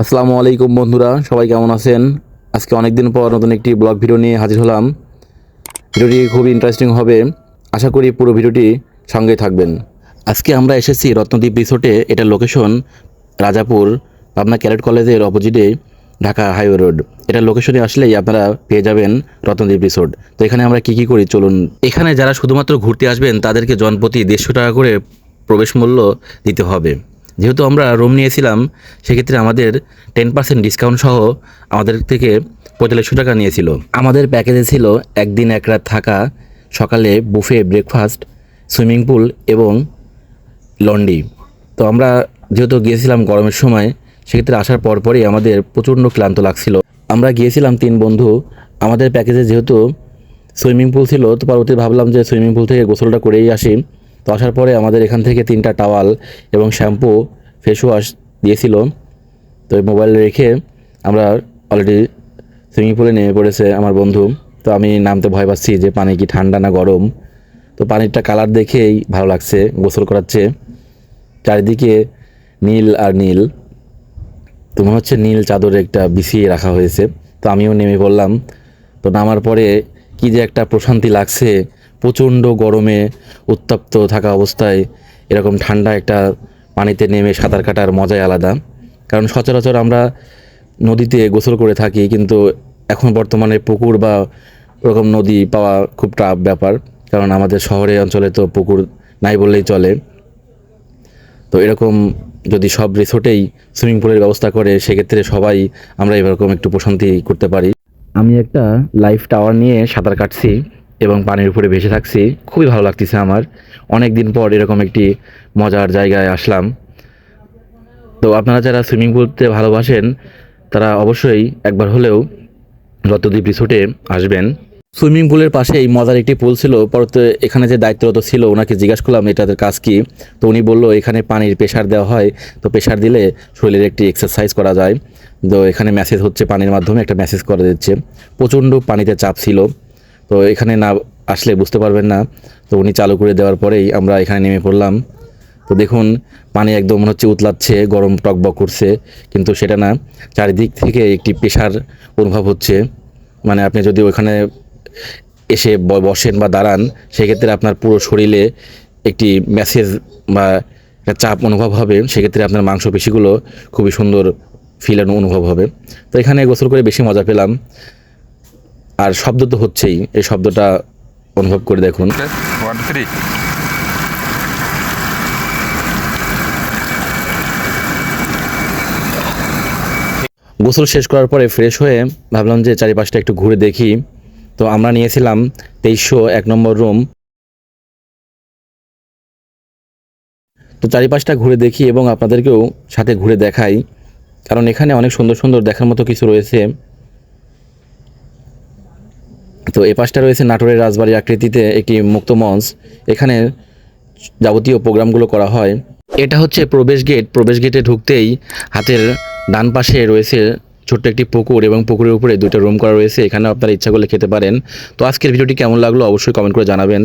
আসসালামু আলাইকুম বন্ধুরা, সবাই কেমন আছেন? আজকে অনেক দিন পর নতুন একটি ব্লগ ভিডিও নিয়ে হাজির হলাম। ভিডিওটি খুবই ইন্টারেস্টিং হবে। আশা করি পুরো ভিডিওটি সঙ্গে থাকবেন। আজকে আমরা এসেছি রত্নদ্বীপ রিসোর্টে, এটা লোকেশন রাজাপুর, পাবনা ক্যারেট কলেজের অপোজিটে ঢাকা হাইওয়ে রোড এটা লোকেশনে আসলেই আপনারা পেয়ে যাবেন রত্নদ্বীপ রিসোর্ট। তো এখানে আমরা কী কী করি, চলুন। এখানে যারা শুধুমাত্র ঘুরতে আসবেন, তাদেরকে জনপ্রতি দেড়শো টাকা করে প্রবেশ মূল্য দিতে হবে। যেহেতু আমরা রুম নিয়েছিলাম, সেক্ষেত্রে আমাদের টেন পার্সেন্ট ডিসকাউন্ট সহ আমাদের থেকে পঁয়তাল্লিশশো টাকা নিয়েছিল। আমাদের প্যাকেজে ছিল একদিন এক রাত থাকা, সকালে বুফে ব্রেকফাস্ট সুইমিং পুল এবং লন্ডি তো আমরা যেহেতু গিয়েছিলাম গরমের সময়, সেক্ষেত্রে আসার পর পরই আমাদের প্রচণ্ড ক্লান্ত লাগছিল। আমরা গিয়েছিলাম তিন বন্ধু, আমাদের প্যাকেজে যেহেতু সুইমিং পুল ছিল, তো পরবর্তী ভাবলাম যে সুইমিং পুল থেকে গোসলটা করেই আসি। তো আসার পরে আমাদের এখান থেকে তিনটা টাওয়াল এবং শ্যাম্পু ফেস ওয়াশ দিয়েছিল। তো মোবাইল রেখে আমরা অলরেডি সুইমিং পুলে নেমে পড়েছে আমার বন্ধু। তো আমি নামতে ভয় পাচ্ছি যে পানি কি ঠান্ডা না গরম। তো পানিরটা কালার দেখেই ভালো লাগছে, গোসল করাচ্ছে। চারিদিকে নীল আর নীল। তো মনে হচ্ছে নীল চাদরে একটা বিছিয়ে রাখা হয়েছে। তো আমিও নেমে পড়লাম। তো নামার পরে কি যে একটা প্রশান্তি লাগছে প্রচণ্ড গরমে উত্তপ্ত থাকা অবস্থায় এরকম ঠান্ডা একটা পানিতে নেমে সাঁতার কাটার মজাই আলাদা। কারণ সচরাচর আমরা নদীতে গোসল করে থাকি, কিন্তু এখন বর্তমানে পুকুর বা ওরকম নদী পাওয়া খুব টাফ ব্যাপার। কারণ আমাদের শহরে অঞ্চলে তো পুকুর নাই বললেই চলে। তো এরকম যদি সব রিসোর্টেই সুইমিং পুলের ব্যবস্থা করে, সেক্ষেত্রে সবাই আমরা এরকম একটু প্রশান্তি করতে পারি। আমি একটা লাইফ টাওয়ার নিয়ে সাঁতার কাটছি। এবং পানির উপরে ভেসে থাকছি। খুবই ভালো লাগতেছে আমার। অনেক দিন পর এরকম একটি মজার জায়গায় আসলাম। তো আপনারা যারা সুইমিং পুলতে ভালোবাসেন, তারা অবশ্যই একবার হলেও রত্নদ্বীপ রিসোর্টে আসবেন। সুইমিং পুলের পাশেই মজার একটি পুল ছিল। পরতে এখানে যে দায়িত্বরত ছিল, ওনাকে জিজ্ঞাসা করলাম এটাদের কাজ কি? তো উনি বলল, এখানে পানির প্রেশার দেওয়া হয়। তো প্রেশার দিলে শরীরের একটি এক্সারসাইজ করা যায়। তো এখানে মেসেজ হচ্ছে পানির মাধ্যমে, একটা মেসেজ করে দিচ্ছে। প্রচণ্ড পানিতে চাপ ছিল। তো এখানে না আসলে বুঝতে পারবেন না। তো উনি চালু করে দেওয়ার পরেই আমরা এখানে নেমে পড়লাম। তো দেখুন, পানি একদম মনে হচ্ছে উতলাচ্ছে, গরম টকবক করছে, কিন্তু সেটা না। চারিদিক থেকে একটি প্রেশার অনুভব হচ্ছে। মানে আপনি যদি ওখানে এসে বসেন বা দাঁড়ান, সেক্ষেত্রে আপনার পুরো শরীরে একটি মেসেজ বা একটা চাপ অনুভব হবে। সেক্ষেত্রে আপনার মাংসপেশিগুলো খুবই সুন্দর ফিল অনুভব হবে। তো এখানে গোসল করে বেশি মজা পেলাম। আর শব্দ তো হচ্ছেই। এই শব্দটা অনুভব করে দেখুন। ওয়ান থ্রি গোসল শেষ করার পরে ফ্রেশ হয়ে ভাবলাম যে চারিপাশটা একটু ঘুরে দেখি। তো আমরা নিয়েছিলাম তেইশশো এক নম্বর রুম তো চারিপাশটা ঘুরে দেখি এবং আপনাদেরকেও সাথে ঘুরে দেখাই। কারণ এখানে অনেক সুন্দর সুন্দর দেখার মতো কিছু রয়েছে। তো এ পাশটা রয়েছে নাটোরের রাজবাড়ির আকৃতিতে একটি মুক্ত মঞ্চ। এখানে যাবতীয় প্রোগ্রামগুলো করা হয়। এটা হচ্ছে প্রবেশ গেট। প্রবেশ গেটে ঢুকতেই হাতের ডান পাশে রয়েছে ছোট্ট একটি পুকুর এবং পুকুরের উপরে দুটো রুম করা রয়েছে। এখানে আপনারা ইচ্ছা করলে খেতে পারেন। তো আজকের ভিডিওটি কেমন লাগল অবশ্যই কমেন্ট করে জানাবেন।